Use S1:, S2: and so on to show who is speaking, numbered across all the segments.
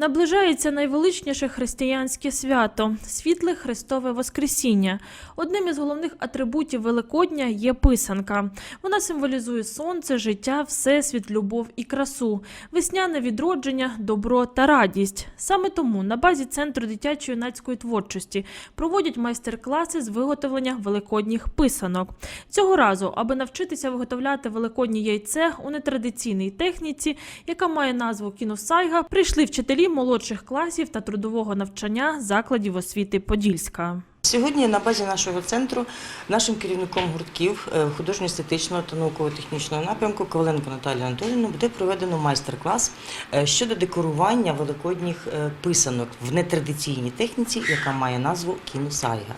S1: Наближається найвеличніше християнське свято світле Христове Воскресіння. Одним із головних атрибутів Великодня є писанка. Вона символізує сонце, життя, всесвіт, любов і красу, весняне відродження, добро та радість. Саме тому на базі центру дитячої юнацької творчості проводять майстер-класи з виготовлення великодніх писанок. Цього разу, аби навчитися виготовляти великоднє яйце у нетрадиційній техніці, яка має назву кіносайга, прийшли вчителі молодших класів та трудового навчання закладів освіти Подільська.
S2: Сьогодні на базі нашого центру нашим керівником гуртків е, художньо-естетичного та науково-технічного напрямку Коваленко Наталія Анатоліївна буде проведено майстер-клас е, щодо декорування великодніх е, писанок в нетрадиційній техніці, яка має назву кіносайга.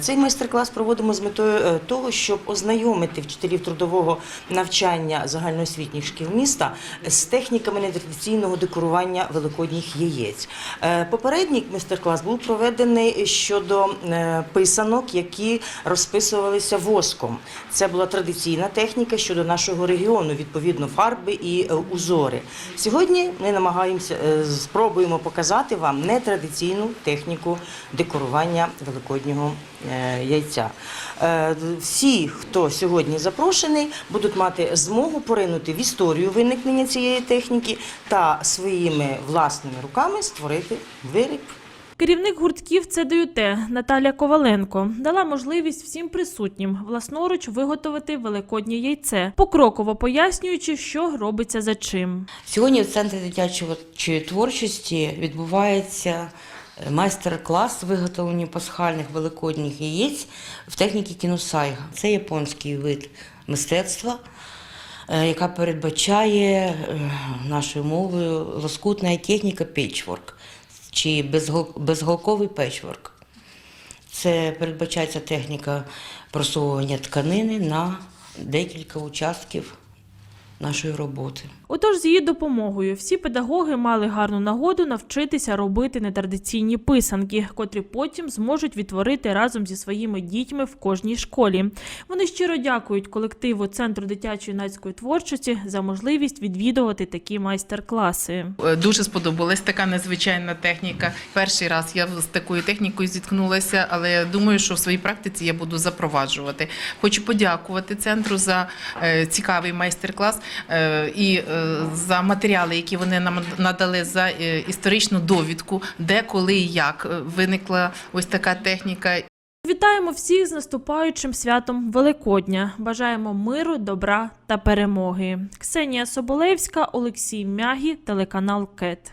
S2: Цей майстер-клас проводимо з метою того, щоб ознайомити вчителів трудового навчання загальноосвітніх шкіл міста з техніками нетрадиційного декорування великодніх яєць. Попередній майстер-клас був проведений щодо писанок, які розписувалися воском. Це була традиційна техніка щодо нашого регіону, відповідно, фарби і е, узори. Сьогодні ми намагаємося е, спробуємо показати вам нетрадиційну техніку декорування великоднього е, яйця. Е, Всі, хто сьогодні запрошений, будуть мати змогу поринути в історію виникнення цієї техніки та своїми власними руками створити виріб.
S1: Керівник гуртків ЦДЮТ Наталя Коваленко дала можливість всім присутнім власноруч виготовити великоднє яйце, покроково пояснюючи, що робиться за чим.
S3: Сьогодні в центрі дитячої творчості відбувається е, майстер-клас виготовлення пасхальних великодніх яєць в техніці кіносайга. Це японський вид мистецтва, е, яка передбачає е, нашою мовою лоскутна техніка печворк чи безгол- безголковий печворк. Це передбачається техніка просовування тканини на декілька участків нашої роботи.
S1: Отож, з її допомогою всі педагоги мали гарну нагоду навчитися робити нетрадиційні писанки, котрі потім зможуть відтворити разом зі своїми дітьми в кожній школі. Вони щиро дякують колективу Центру дитячої юнацької творчості за можливість відвідувати такі майстер-класи.
S4: Е, Дуже сподобалась така незвичайна техніка. Перший раз я з такою технікою зіткнулася, але я думаю, що в своїй практиці я буду запроваджувати. Хочу подякувати центру за е, цікавий майстер-клас і е, за матеріали, які вони нам надали за е, історичну довідку, де, коли і як е, виникла ось така техніка.
S1: Вітаємо всіх з наступаючим святом Великодня. Бажаємо миру, добра та перемоги. Ксенія Соболевська, Олексій Мягі, телеканал КЕТ.